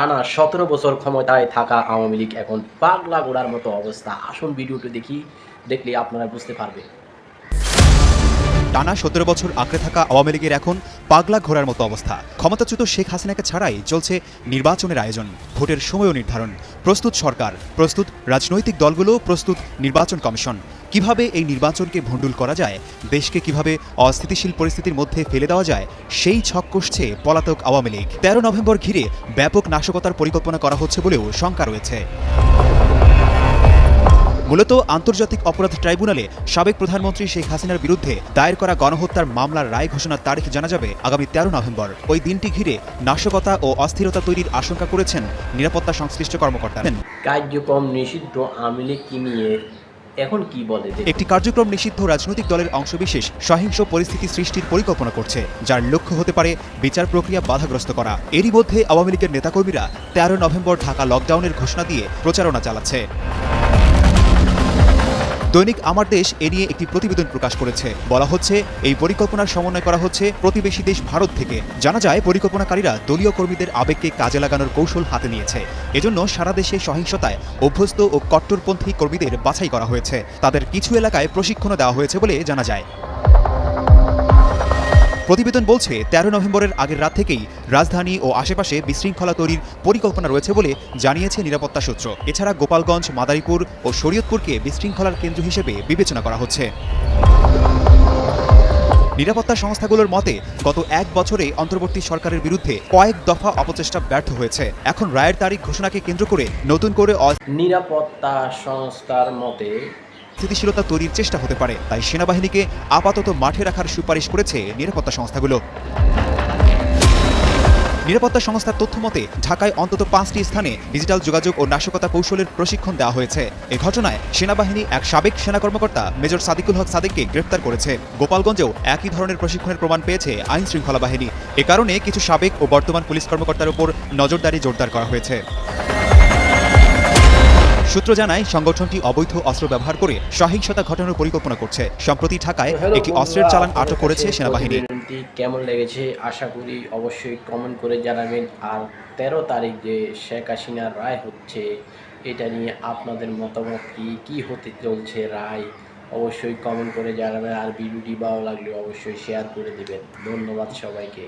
টানা সতেরো বছর ক্ষমতায় থাকা আওয়ামী লীগ এখন পাগলা গোড়ার মতো অবস্থা। আসুন ভিডিওটি দেখি দেখলে আপনারা বুঝতে পারবেন। টানা সতেরো বছর আঁকড়ে থাকা আওয়ামী লীগের এখন পাগলা ঘোরার মতো অবস্থা। ক্ষমতাচ্যুত শেখ হাসিনাকে ছাড়াই চলছে নির্বাচনের আয়োজন। ভোটের সময়ও নির্ধারণ। প্রস্তুত সরকার, প্রস্তুত রাজনৈতিক দলগুলো, প্রস্তুত নির্বাচন কমিশন। কীভাবে এই নির্বাচনকে ভণ্ডুল করা যায়, দেশকে কীভাবে অস্থিতিশীল পরিস্থিতির মধ্যে ফেলে দেওয়া যায়, সেই ছক কষছে পলাতক আওয়ামী লীগ। তেরো নভেম্বর ঘিরে ব্যাপক নাশকতার পরিকল্পনা করা হচ্ছে বলেও শঙ্কা রয়েছে। মূলত আন্তর্জাতিক অপরাধ ট্রাইব্যুনালে সাবেক প্রধানমন্ত্রী শেখ হাসিনার বিরুদ্ধে দায়ের করা গণহত্যার মামলার রায় ঘোষণার তারিখ জানা যাবে আগামী তেরো নভেম্বর। ওই দিনটি ঘিরে নাশকতা ও অস্থিরতা তৈরির আশঙ্কা করেছেন নিরাপত্তা সংশ্লিষ্ট কর্মকর্তারা। কার্যক্রম নিষিদ্ধ আওয়ামী লীগ কি নিয়ে? এখন কি বলে একটি কার্যক্রম নিষিদ্ধ রাজনৈতিক দলের অংশবিশেষ সহিংস পরিস্থিতি সৃষ্টির পরিকল্পনা করছে যার লক্ষ্য হতে পারে বিচার প্রক্রিয়া বাধাগ্রস্ত করা। এরই মধ্যে আওয়ামী লীগের নেতাকর্মীরা তেরো নভেম্বর ঢাকা লকডাউনের ঘোষণা দিয়ে প্রচারণা চালাচ্ছে। দৈনিক আমার দেশ এ নিয়ে একটি প্রতিবেদন প্রকাশ করেছে। বলা হচ্ছে, এই পরিকল্পনার সমন্বয় করা হচ্ছে প্রতিবেশী দেশ ভারত থেকে। জানা যায়, পরিকল্পনাকারীরা দলীয় কর্মীদের আবেগকে কাজে লাগানোর কৌশল হাতে নিয়েছে। এজন্য সারা দেশে সহিংসতায় অভ্যস্ত ও কট্টরপন্থী কর্মীদের বাছাই করা হয়েছে। তাদের কিছু এলাকায় প্রশিক্ষণ দেওয়া হয়েছে বলে জানা যায়। প্রতিবেদন বলছে, তেরো নভেম্বরের আগের রাত থেকেই রাজধানী ও আশেপাশে বিশৃঙ্খলা তৈরির পরিকল্পনা রয়েছে বলে জানিয়েছে নিরাপত্তা সূত্র। এছাড়া গোপালগঞ্জ, মাদারীপুর ও শরীয়তপুরকে বিশৃঙ্খলার কেন্দ্র হিসেবে বিবেচনা করা হচ্ছে। নিরাপত্তা সংস্থাগুলোর মতে, গত এক বছরে অন্তর্বর্তী সরকারের বিরুদ্ধে কয়েক দফা অপচেষ্টা ব্যর্থ হয়েছে। এখন রায়ের তারিখ ঘোষণাকে কেন্দ্র করে নতুন করে নিরাপত্তা সংস্থার মতে অস্থিতিশীলতা তৈরির চেষ্টা হতে পারে, তাই সেনাবাহিনীকে আপাতত মাঠে রাখার সুপারিশ করেছে নিরাপত্তা সংস্থাগুলো। নিরাপত্তা সংস্থার তথ্য মতে, ঢাকায় অন্তত পাঁচটি স্থানে ডিজিটাল যোগাযোগ ও নাশকতা কৌশলের প্রশিক্ষণ দেওয়া হয়েছে। এ ঘটনায় সেনাবাহিনী এক সাবেক সেনা কর্মকর্তা মেজর সাদিকুল হক সাদিককে গ্রেফতার করেছে। গোপালগঞ্জেও একই ধরনের প্রশিক্ষণের প্রমাণ পেয়েছে আইন শৃঙ্খলা বাহিনী। এ কারণে কিছু সাবেক ও বর্তমান পুলিশ কর্মকর্তার উপর নজরদারি জোরদার করা হয়েছে। সূত্র জানায় সংগঠনটি অবৈধ অস্ত্র ব্যবহার করে সহিংসতা ঘটানোর পরিকল্পনা করছে। সম্প্রতি ঢাকায় একটি অস্ত্রের চালান আটক করেছে সেনাবাহিনী। কেমন লেগেছে? আশা করি অবশ্যই কমেন্ট করে জানাবেন। আর তেরো তারিখ যে শেখ হাসিনার রায় হচ্ছে এটা নিয়ে আপনাদের মতামত কি? কি হতে চলছে রায়? অবশ্যই কমেন্ট করে জানাবেন। আর ভিডিওটি ভালো লাগলে অবশ্যই শেয়ার করে দিবেন। ধন্যবাদ সবাইকে।